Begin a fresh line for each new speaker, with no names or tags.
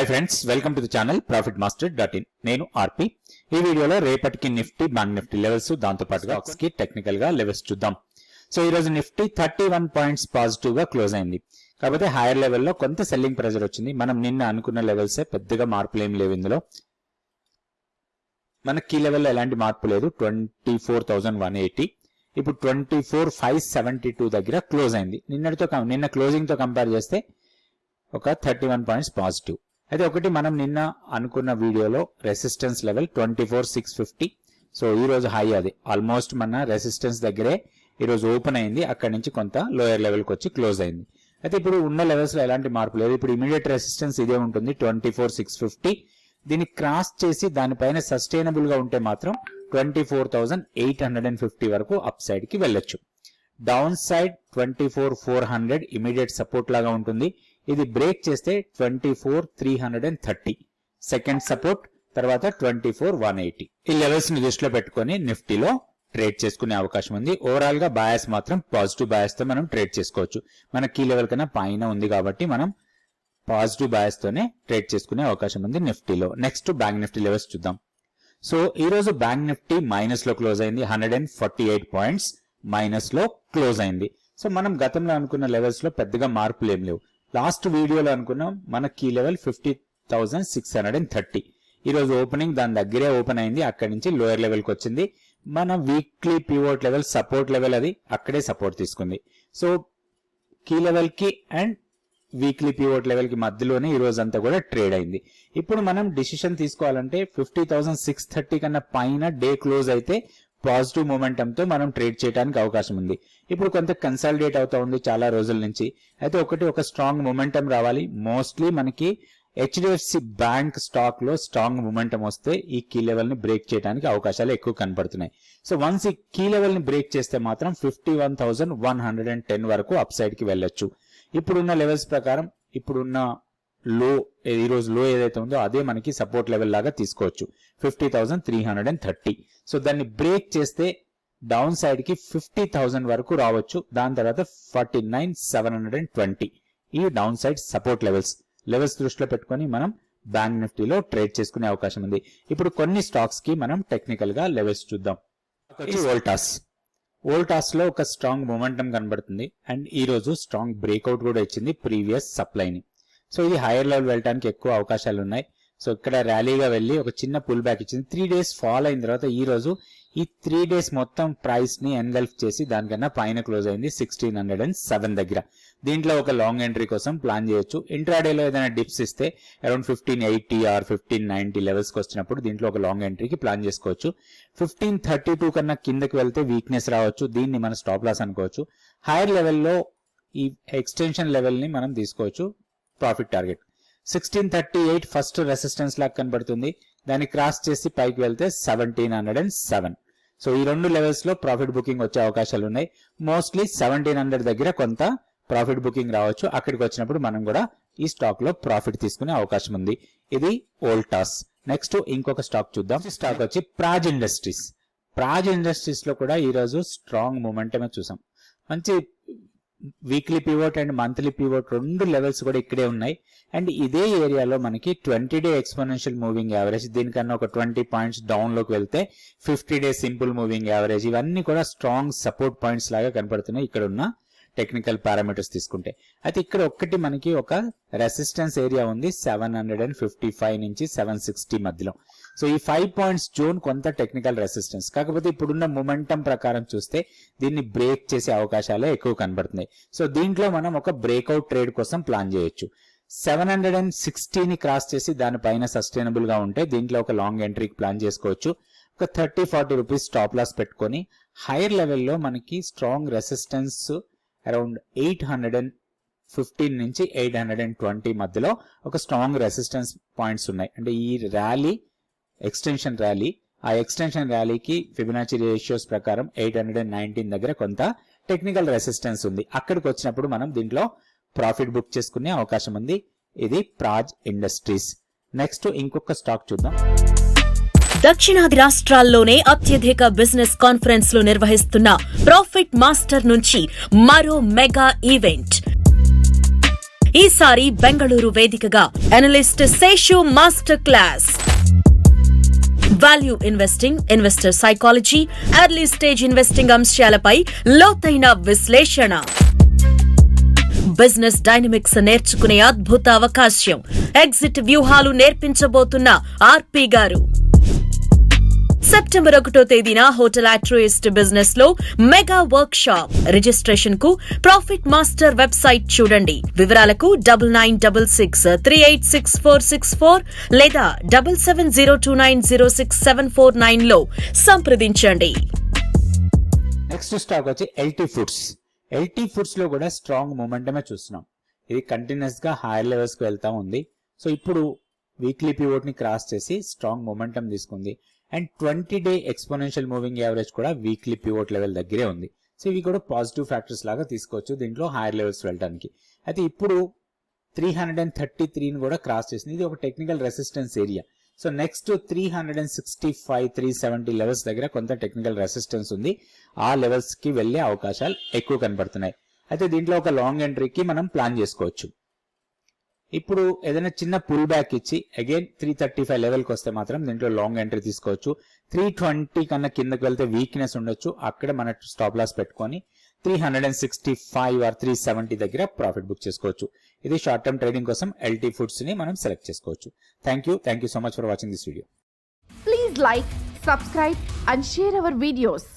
Hi friends welcome to the channel profit master dot in నేను RP ఈ వీడియోలో రేపటికి నిఫ్టీ బ్యాంక్ నిఫ్టీ లెవెల్స్ దాంతో పాటుగా కి టెక్నికల్గా లెవెల్స్ చూద్దాం. సో ఈ రోజు నిఫ్టీ థర్టీ వన్ పాయింట్స్ పాజిటివ్గా క్లోజ్ అయింది. కాకపోతే హైయర్ లెవెల్లో కొంత సెల్లింగ్ ప్రెజర్ వచ్చింది. మనం నిన్న అనుకున్న లెవెల్సే పెద్దగా మార్పులు ఏం లేవు ఇందులో. మన కీ లెవెల్లో ఎలాంటి మార్పు లేదు. Twenty four thousand one eighty ఇప్పుడు twenty four five seventy two దగ్గర క్లోజ్ అయింది. నిన్నటితో నిన్న క్లోజింగ్తో కంపేర్ చేస్తే ఒక థర్టీ వన్ పాయింట్స్ పాజిటివ్ అయితే ఒకటి మనం నిన్న అనుకున్న వీడియోలో resistance level twenty four six fifty so ఈ రోజు హై అది. ఆల్మోస్ట్ మన రెసిస్టెన్స్ దగ్గరే ఈ రోజు ఓపెన్ అయింది. అక్కడి నుంచి కొంత లోయర్ లెవెల్కి వచ్చి క్లోజ్ అయింది. అయితే ఇప్పుడు ఉన్న లెవెల్స్లో ఎలాంటి మార్పు లేదు. ఇప్పుడు ఇమీడియట్ రెసిస్టెన్స్ ఇదే ఉంటుంది ట్వంటీ ఫోర్ సిక్స్ ఫిఫ్టీ దీన్ని క్రాస్ చేసి దానిపైన సస్టైనబుల్గా ఉంటే మాత్రం twenty four thousand eight hundred and fifty వరకు అప్ సైడ్కి వెళ్ళొచ్చు. Down side twenty four four hundred immediate support లాగా ఉంటుంది. ఇది బ్రేక్ చేస్తే twenty four three hundred and thirty second support తర్వాత ట్వంటీ ఫోర్ వన్ ఎయిటీ ఈ లెవెల్స్ని దృష్టిలో పెట్టుకొని నిఫ్టీలో ట్రేడ్ చేసుకునే అవకాశం ఉంది. ఓవరాల్గా బయాస్ మాత్రం పాజిటివ్ బయాస్తో మనం ట్రేడ్ చేసుకోవచ్చు. మన కీ లెవెల్ కన్నా పైన ఉంది కాబట్టి మనం పాజిటివ్ బయాస్ తోనే ట్రేడ్ చేసుకునే అవకాశం ఉంది నిఫ్టీలో. నెక్స్ట్ బ్యాంక్ నిఫ్టీ లెవెల్స్ చూద్దాం. సో ఈ రోజు బ్యాంక్ నిఫ్టీ మైనస్లో క్లోజ్ అయింది. Hundred and forty eight points మైనస్లో close అయింది. సో మనం గతంలో అనుకున్న లెవెల్స్లో పెద్దగా మార్పులు ఏం లేవు. లాస్ట్ వీడియోలో అనుకున్నాం మన key level fifty thousand six hundred and thirty. ఈ రోజు ఓపెనింగ్ దాని దగ్గరే ఓపెన్ అయింది అక్కడి నుంచి లోయర్ లెవెల్కి వచ్చింది. మన weekly pivot level support level అది అక్కడే సపోర్ట్ తీసుకుంది. సో కీ లెవెల్కి అండ్ వీక్లీ పివోట్ లెవెల్కి మధ్యలోనే ఈ రోజు అంతా కూడా ట్రేడ్ అయింది. ఇప్పుడు మనం డిసిషన్ తీసుకోవాలంటే ఫిఫ్టీ థౌసండ్ సిక్స్ థర్టీ కన్నా పైన డే క్లోజ్ అయితే పాజిటివ్ మొమెంటం తో మనం ట్రేడ్ చేయడానికి అవకాశం ఉంది. ఇప్పుడు కొంత కన్సాలిడేట్ అవుతా ఉంది చాలా రోజుల నుంచి. అయితే ఒకటి ఒక స్ట్రాంగ్ మొమెంటం రావాలి. మోస్ట్లీ మనకి హెచ్డిఎఫ్సి బ్యాంక్ స్టాక్లో స్ట్రాంగ్ మూమెంటం వస్తే ఈ కీ లెవెల్ని బ్రేక్ చేయడానికి అవకాశాలు ఎక్కువ కనపడుతున్నాయి. సో వన్స్ ఈ కీ లెవెల్ని బ్రేక్ చేస్తే మాత్రం fifty one thousand one hundred and ten వరకు అప్ సైడ్కి వెళ్ళొచ్చు. ఇప్పుడున్న లెవెల్స్ ప్రకారం ఇప్పుడున్న లో ఈ రోజు లో ఏదైతే ఉందో అదే మనకి సపోర్ట్ లెవెల్ లాగా తీసుకోవచ్చు. Fifty thousand three hundred and thirty so దాన్ని బ్రేక్ చేస్తే డౌన్ సైడ్కి ఫిఫ్టీ థౌసండ్ వరకు రావచ్చు. దాని తర్వాత forty nine seven hundred and twenty ఈ down side support levels levels దృష్టిలో పెట్టుకొని మనం బ్యాంక్ నిఫ్టీలో ట్రేడ్ చేసుకునే అవకాశం ఉంది. ఇప్పుడు కొన్ని స్టాక్స్కి మనం టెక్నికల్గా లెవెల్స్ చూద్దాం. ఓల్టాస్ ఓల్టాస్లో ఒక స్ట్రాంగ్ మొమెంటం కనబడుతుంది. అండ్ ఈ రోజు స్ట్రాంగ్ బ్రేక్అవుట్ కూడా ఇచ్చింది ప్రీవియస్ సప్లైని సో ఇది హైయర్ లెవెల్ వెళ్ళడానికి ఎక్కువ అవకాశాలు ఉన్నాయి సో ఇక్కడ ర్యాలీగా వెళ్ళి ఒక చిన్న పుల్ బ్యాక్ ఇచ్చింది. త్రీ డేస్ ఫాల్ అయిన తర్వాత ఈ రోజు ఈ త్రీ డేస్ మొత్తం ప్రైస్ని ఎన్గల్ఫ్ చేసి దానికన్నా పైన క్లోజ్ అయింది సిక్స్టీన్ హండ్రెడ్ అండ్ సెవెన్ దగ్గర. దీంట్లో ఒక లాంగ్ ఎంట్రీ కోసం ప్లాన్ చేయొచ్చు. ఇంట్రాడేలో ఏదైనా డిప్స్ ఇస్తే around fifteen eighty or fifteen ninety లెవెల్స్కి వచ్చినప్పుడు దీంట్లో ఒక లాంగ్ ఎంట్రీకి ప్లాన్ చేసుకోవచ్చు. ఫిఫ్టీన్ థర్టీ టూ కన్నా కిందకి వెళ్తే వీక్నెస్ రావచ్చు. దీన్ని మనం స్టాప్ లాస్ అనుకోవచ్చు. హైయర్ లెవెల్లో ఈ ఎక్స్టెన్షన్ లెవెల్ని మనం తీసుకోవచ్చు. Profit target sixteen thirty eight first resistance లాగా కనబడుతుంది. దాన్ని క్రాస్ చేసి పైకి వెళ్తే seventeen hundred and seven so ఈ రెండు లెవెల్స్లో ప్రాఫిట్ బుకింగ్ వచ్చే అవకాశాలు ఉన్నాయి. మోస్ట్లీ సెవెంటీన్ హండ్రెడ్ దగ్గర కొంత ప్రాఫిట్ బుకింగ్ రావచ్చు. అక్కడికి వచ్చినప్పుడు మనం కూడా ఈ స్టాక్లో ప్రాఫిట్ తీసుకునే అవకాశం ఉంది. ఇది ఓల్టాస్ నెక్స్ట్ ఇంకొక స్టాక్ చూద్దాం. స్టాక్ వచ్చి ప్రాజ్ ఇండస్ట్రీస్ ప్రాజ్ ఇండస్ట్రీస్లో కూడా ఈ రోజు స్ట్రాంగ్ మూమెంటమే చూసాం. మంచి weekly pivot and monthly pivot రెండు లెవెల్స్ కూడా ఇక్కడే ఉన్నాయి. అండ్ ఇదే ఏరియాలో మనకి twenty day exponential moving average దీనికన్నా ఒక ట్వంటీ పాయింట్స్ డౌన్లోకి వెళ్తే fifty day simple moving average ఇవన్నీ కూడా స్ట్రాంగ్ సపోర్ట్ పాయింట్స్ లాగా కనపడుతున్నాయి. ఇక్కడ ఉన్న టెక్నికల్ పారామీటర్స్ తీసుకుంటే. అయితే ఇక్కడ ఒక్కటి మనకి ఒక రెసిస్టెన్స్ ఏరియా ఉంది seven hundred and fifty five నుంచి సెవెన్ సిక్స్టీ మధ్యలో. సో ఈ ఫైవ్ పాయింట్స్ జోన్ కొంత టెక్నికల్ రెసిస్టెన్స్ కాకపోతే ఇప్పుడున్న మొమెంటం ప్రకారం చూస్తే దీన్ని బ్రేక్ చేసే అవకాశాలే ఎక్కువ కనబడుతున్నాయి. సో దీంట్లో మనం ఒక బ్రేక్అవుట్ ట్రేడ్ కోసం ప్లాన్ చేయొచ్చు. సెవెన్ హండ్రెడ్ అండ్ సిక్స్టీని క్రాస్ చేసి దానిపైన సస్టైనబుల్గా ఉంటే దీంట్లో ఒక లాంగ్ ఎంట్రీకి ప్లాన్ చేసుకోవచ్చు. ఒక thirty forty rupees stop loss పెట్టుకొని హైయర్ లెవెల్లో మనకి strong resistance around eight hundred and fifteen నుంచి ఎయిట్ హండ్రెడ్ అండ్ ట్వంటీ మధ్యలో ఒక స్ట్రాంగ్ రెసిస్టెన్స్ పాయింట్స్ ఉన్నాయి. అంటే ఈ ర్యాలీ ఎక్స్టెన్షన్ ర్యాలీ ఆ ఎక్స్టెన్షన్ ర్యాలీకి ఫిబినాచి రేషియోస్ ప్రకారం ఎయిట్ హండ్రెడ్ అండ్ నైన్టీన్ దగ్గర కొంత టెక్నికల్ రెసిస్టెన్స్ ఉంది. అక్కడికి వచ్చినప్పుడు మనం దీంట్లో ప్రాఫిట్ బుక్ చేసుకునే అవకాశం ఉంది. ఇది ప్రాజ్ ఇండస్ట్రీస్. నెక్స్ట్ ఇంకొక స్టాక్ చూద్దాం.
దక్షిణాది రాష్ట్రాల్లోనే అత్యధిక బిజినెస్ కాన్ఫరెన్స్లు నిర్వహిస్తున్న ప్రాఫిట్ మాస్టర్ నుంచి మరో మెగా ఈవెంట్. ఈసారి బెంగళూరు వేదికగా analyst Seshu master class value investing investor psychology early stage investing అంశాలపై లోతైన విశ్లేషణ. బిజినెస్ డైనమిక్స్ నేర్చుకునే అద్భుత అవకాశం. ఎగ్జిట్ వ్యూహాలు నేర్పించబోతున్న ఆర్పి గారు. సెప్టెంబర్ ఒకటో తేదీన హోటల్ ఆట్రోయిస్ట్ బిజినెస్లో మెగా వర్క్ షాప్ రిజిస్ట్రేషన్కు ప్రాఫిట్ మాస్టర్ వెబ్సైట్ చూడండి. వివరాలకు double nine double six three eight six four six four లేదా double seven zero two nine zero six seven four నైన్లో సంప్రదించండి.
నెక్స్ట్ స్టాక్ వచ్చి ఎల్టీ ఫుడ్స్ ఎల్టీ ఫుడ్స్లో కూడా స్ట్రాంగ్ మూమెంటమే చూస్తున్నాం. ఇది కంటిన్యూస్గా హైయర్ లెవెల్స్కి వెళ్తా ఉంది. సో ఇప్పుడు వీక్లీ పివోట్ని క్రాస్ చేసి స్ట్రాంగ్ మూమెంటం తీసుకుంది. And twenty day exponential moving average కూడా వీక్లీ పివోట్ లెవెల్ దగ్గరే ఉంది. సో ఇవి కూడా పాజిటివ్ ఫ్యాక్టర్స్ లాగా తీసుకోవచ్చు. దీంట్లో హైయర్ లెవెల్స్ వెళ్ళడానికి అయితే ఇప్పుడు త్రీ హండ్రెడ్ అండ్ థర్టీ త్రీని కూడా క్రాస్ చేసింది. ఇది ఒక technical resistance area so next three hundred and sixty five three seventy levels దగ్గర కొంత టెక్నికల్ రెసిస్టెన్స్ ఉంది. ఆ లెవెల్స్కి వెళ్ళే అవకాశాలు ఎక్కువ కనబడుతున్నాయి. అయితే దీంట్లో ఒక లాంగ్ ఎంట్రీకి మనం ప్లాన్ చేసుకోవచ్చు. ఇప్పుడు ఏదైనా చిన్న పుల్ బ్యాక్ ఇచ్చి అగైన్ త్రీ థర్టీ ఫైవ్ లెవెల్కి వస్తే మాత్రం దీంట్లో లాంగ్ ఎంట్రీ తీసుకోవచ్చు. త్రీ ట్వంటీ కన్నా కిందకి వెళ్తే వీక్నెస్ ఉండొచ్చు. అక్కడ మన స్టాప్ లాస్ పెట్టుకొని three hundred and sixty five or three seventy దగ్గర ప్రాఫిట్ బుక్ చేసుకోవచ్చు. ఇది షార్ట్ టర్మ్ ట్రేడింగ్ కోసం ఎల్టీ ఫుడ్స్ని మనం సెలెక్ట్ చేసుకోవచ్చు. Thank you thank you so much for watching this video
please like subscribe and share our videos